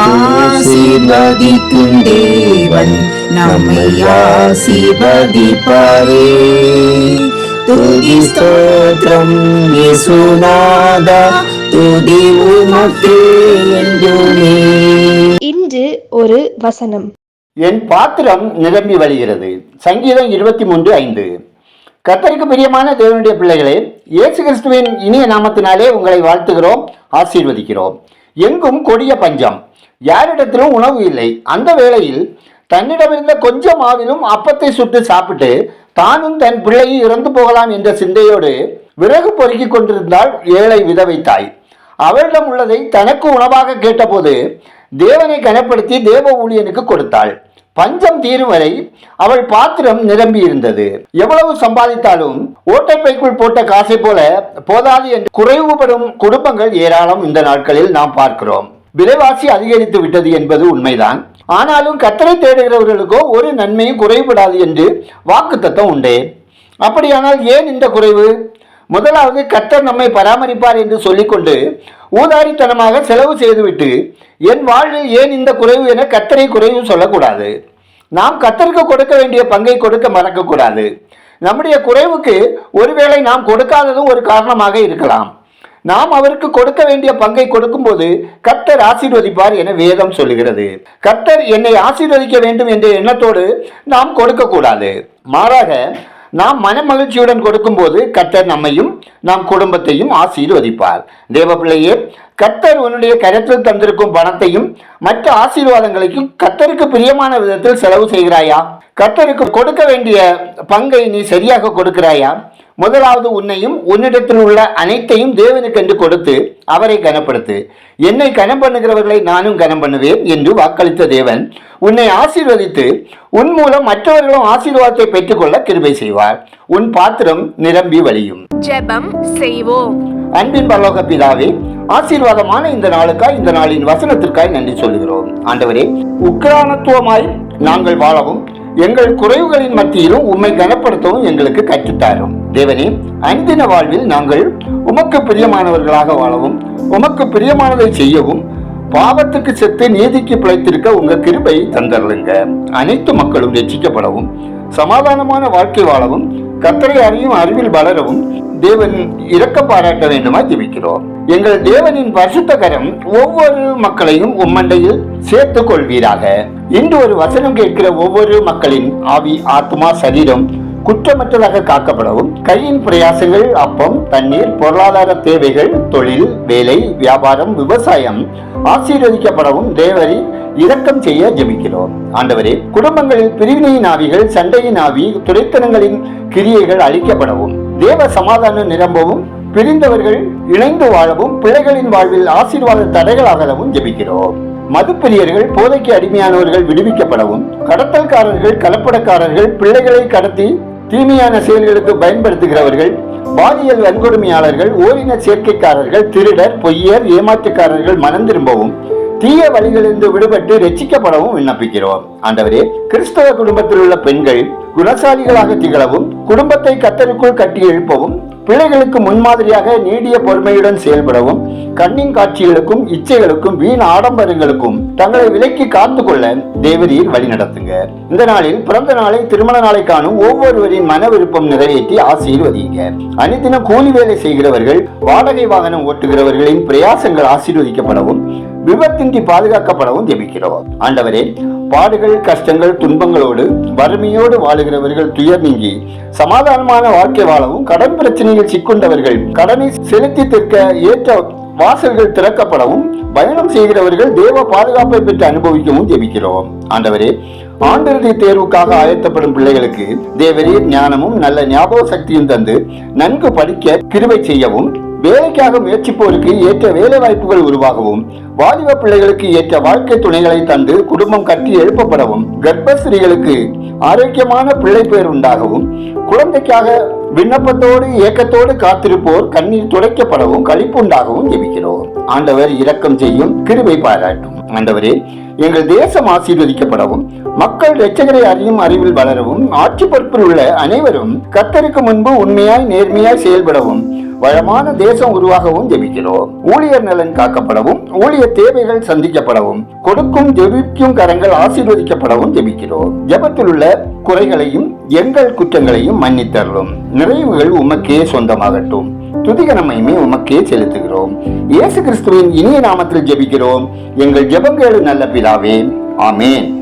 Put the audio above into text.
ஆசீர்வதிக்கும் தேவன் நம்மை ஆசீர்வதிப்பாரே. துதி ஸ்தோத்திரம் இயேசுநாதா துதி உமக்கே என்றுமே. இன்று ஒரு வசனம். என் பாத்திரம் நிரம்பி வழிகிறது. சங்கீதம் இருபத்தி மூன்று ஐந்து. கர்த்தருக்கு பிரியமான தேவனுடைய பிள்ளைகளே இயேசு கிறிஸ்துவின் இனிய நாமத்தினாலே உங்களை வாழ்த்துகிறோம் ஆசீர்வதிக்கிறோம். எங்கும் கொடிய பஞ்சம். யாரிடத்திலும் உணவு இல்லை. அந்த வேளையில் தன்னிடமிருந்த கொஞ்சம் மாவிலும் அப்பத்தை சுட்டு சாப்பிட்டு தானும் தன் பிள்ளையும் இறந்து போகலாம் என்ற சிந்தையோடு விறகு பொறுக்கி கொண்டிருந்தாள் ஏழை விதவை தாய். அவளிடம் உள்ளதை தனக்கு உணவாக கேட்டபோது தேவனை கனப்படுத்தி தேவ ஊழியனுக்கு கொடுத்தாள். பஞ்சம் தீரும் வரை அவள் பாத்திரம் நிரம்பி இருந்தது எவ்வளவு சம்பாதித்தாலும் ஓட்டைப்பைக்குள் போட்ட காசை போல போதாது என்று குறைவுபடும் குடும்பங்கள் ஏராளம் இந்த நாட்களில் நாம் பார்க்கிறோம். விலைவாசி அதிகரித்து விட்டது என்பது உண்மைதான். ஆனாலும் கத்தரை தேடுகிறவர்களுக்கோ ஒரு நன்மையும் குறைபடாது என்று வாக்குத்தத்தம் உண்டே. அப்படியானால் ஏன் இந்த குறைவு? முதலாவது கத்தர் நம்மை பராமரிப்பார் என்று சொல்லிக்கொண்டு ஊதாரித்தனமாக செலவு செய்துவிட்டு என் வாழ்வில் ஏன் இந்த குறைவு? என கத்தரை குறைவு சொல்லக்கூடாது. நாம் கத்தருக்கு கொடுக்க வேண்டிய பங்கை கொடுக்க மறக்கக்கூடாது. நம்முடைய குறைவுக்கு ஒருவேளை நாம் கொடுக்காததும் ஒரு காரணமாக இருக்கலாம். நாம் அவருக்கு கொடுக்க வேண்டிய பங்கை கொடுக்கும்போது கர்த்தர் ஆசீர்வதிப்பார் என வேதம் சொல்லுகிறது. கர்த்தர் என்னை ஆசீர்வதிக்க வேண்டும் என்ற எண்ணத்தோடு நாம் கொடுக்கக்கூடாது. மாறாக நாம் மனமகிழ்ச்சியுடன் கொடுக்கும்போது கர்த்தர் நம்மையும் நம் குடும்பத்தையும் ஆசீர்வதிப்பார். தேவப்பிள்ளையே கர்த்தர் உன்னுடைய கரத்தில் தந்திருக்கும் பணத்தையும் மற்ற ஆசீர்வாதங்களையும் கர்த்தருக்கு பிரியமான விதத்தில் செலவு செய்கிறாயா? கர்த்தருக்கு கொடுக்க வேண்டிய பங்கை நீ சரியாக கொடுக்கிறாயா? முதலாவது உன்னையும் உன்னிடத்தில் உள்ள அனைத்தையும் தேவனுக்கென்று கொடுத்து அவரை கனப்படுத்து. என்னை கனம் பண்ணுகிறவர்களை நானும் கனம் பண்ணுவேன் என்று வாக்களித்த தேவன் உன்னை ஆசீர்வதித்து உன் மூலம் மற்றவர்களும் ஆசீர்வாதத்தை பெற்றுக்கொள்ள கிருபை செய்வார். உன் பாத்திரம் நிரம்பி வழியும். ஜெபம் செய்வோம். அன்பின் பரலோக பிதாவே ஆசீர்வாதமான இந்த நாளுக்காய் இந்த நாளின் வசனத்திற்காய் நன்றி சொல்கிறோம் ஆண்டவரே உக்ரானத்துவமாய் நாங்கள் வாழவும். எங்கள் குறைவுகளின் மத்தியிலும் உம்மை கனப்படுத்தவும் எங்களுக்கு கற்றுத்தாரும். தேவனே அன்தின வாழ்வில் நாங்கள் உமக்கு பிரியமானவர்களாக வாழவும் உமக்கு பிரியமானதை செய்யவும் பாவத்துக்கு செத்து நீதிக்கு பிழைத்திருக்க உங்கள் கிருபை தந்தருளுங்க. அனைத்து மக்களும் ரட்சிக்கப்படவும் சமாதானமான வாழ்க்கை வாழவும் கத்தரை அறியும் அறிவில் வளரவும் தேவன் இறக்க பாராட்ட வேண்டுமா ஜெபிக்கிறோம். எங்கள் தேவனின் பரிசுத்த கரம் ஒவ்வொரு மக்களையும் உம்மண்டையில் சேர்த்துக் கொள்வீராக இன்று ஒரு வசனம் கேட்கிற ஒவ்வொரு மக்களின் ஆவி ஆத்மா சரீரம் குற்றமற்றதாக காக்கப்படவும் கையின் பிரயாசங்கள் அப்பம் தண்ணீர் பொருளாதார தேவைகள் தொழில் வேலை வியாபாரம் விவசாயம் ஆசீர்வதிக்கப்படவும் தேவரை இரக்கம் செய்ய ஜெபிக்கிறோம். ஆண்டவரே குடும்பங்களில் பிரிவினையின் ஆவிகள் சண்டையின் ஆவி துறைத்தனங்களின் கிரியைகள் அழிக்கப்படவும் தேவ சமாதானம் நிரம்பவும் பிரிந்தவர்கள் இணைந்து வாழவும் பிள்ளைகளின் வாழ்வில் ஆசீர்வாத தடைகளாகவும் ஜெபிக்கிறோம். மதுப்பிரியர்கள் போதைக்கு அடிமையானவர்கள் விடுவிக்கப்படவும் கடத்தல்காரர்கள் கலப்படக்காரர்கள் பிள்ளைகளை கடத்தி தீமையான செயல்களுக்கு பயன்படுத்துகிறவர்கள் பாலியல் வன்கொடுமையாளர்கள் ஓரின சேர்க்கைக்காரர்கள் திருடர் பொய்யர் ஏமாற்றுக்காரர்கள் மனம் திரும்பவும் தீய வழிகளிலிருந்து விடுபட்டு ரட்சிக்கப்படவும் விண்ணப்பிக்கிறோம். ஆண்டவரே கிறிஸ்தவ குடும்பத்தில் உள்ள பெண்கள் குணசாலிகளாக திகழவும் குடும்பத்தை கத்தருக்குள் கட்டி எழுப்பவும் பிள்ளைகளுக்கு முன்மாதிரியாக நீடிய பொறுமையுடன் செயல்படவும் கண்ணின் காட்சிகளுக்கும் இச்சைகளுக்கும் வீண் ஆடம்பரங்களுக்கும் தங்களை விலக்கி காத்து கொள்ள தேவரீர் வழி நடத்துங்க. இந்த நாளில் பிறந்த நாளை திருமண நாளை காணும் ஒவ்வொருவரின் மன விருப்பம் நிறைவேற்றி ஆசீர்வதிங்க அனைத்தினம் கூலி வேலை செய்கிறவர்கள் வாடகை வாகனம் ஓட்டுகிறவர்களின் பிரயாசங்கள் ஆசீர்வதிக்கப்படவும் விபத்தின்றி பாதுகாக்கப்படவும் ஜெபிக்கிறோம். ஆண்டவரே பாடுகள் கஷ்டங்கள் துன்பங்களோடு வறுமையோடு வாழுகிறவர்கள் துயர் நீங்கி சமாதானமான வாழ்க்கை வாழவும் கடன் பிரச்சனையில் சிக்கொண்டவர்கள் கடனை செலுத்தி தீர்க்க ஏற்ற வாசல்கள் திறக்கப்படவும் பயணம் செய்கிறவர்கள் தேவ பாதுகாப்பை பெற்று அனுபவிக்கவும் ஜெபிக்கிறோம். ஆண்டவரே ஆண்டிறுதி தேர்வுக்காக ஆயத்தப்படும் பிள்ளைகளுக்கு தேவரீர் ஞானமும் நல்ல ஞாபக சக்தியும் தந்து நன்கு படிக்க கிருவை செய்யவும் வேலைக்காக முயற்சிப்போருக்கு ஏற்ற வேலை வாய்ப்புகள் உருவாகவும் வாலிப பிள்ளைகளுக்கு ஏற்ற வாழ்க்கை துணைகளை தந்து குடும்பம் கட்டி எழுப்பப்படவும் கர்ப்பஸ்திரீகளுக்கு ஆரோக்கியமான பிள்ளை பேர் உண்டாகவும் குழந்தைக்காக விண்ணப்பத்தோடு ஏக்கத்தோடு காத்திருப்போர் கண்ணீர் துடைக்கப்படவும் களிப்புண்டாகவும் ஜெபிக்கிறோம். ஆண்டவர் இரக்கம் செய்யும் கிருபை பாராட்டும். ஆண்டவரே எங்கள் தேசம் ஆசீர்வதிக்கப்படவும் மக்கள் இரட்சகரை அறியும் அறிவில் வளரவும் ஆட்சி பொறுப்பில் உள்ள அனைவரும் கத்தருக்கு முன்பு உண்மையாய் நேர்மையாய் செயல்படவும் வளமான தேசம் உருவாகவும் ஜெபிக்கிறோம். ஊழியர் நலன் காக்கப்படவும் ஊழியர் தேவைகள் சந்திக்கப்படவும் கொடுக்கும் ஜெபிக்கும் கரங்கள் ஆசீர்வதிக்கப்படவும் ஜெபிக்கிறோம். ஜெபத்தில் உள்ள குறைகளையும் எங்கள் குற்றங்களையும் மன்னித்தரலும். நிறைவுகள் உமக்கே சொந்தமாகட்டும். துதிகனமையுமே உமக்கே செலுத்துகிறோம். இயேசு கிறிஸ்துவின் இனிய நாமத்தில் ஜெபிக்கிறோம். எங்கள் ஜெபங்கேளு நல்ல பிதாவே. ஆமேன்.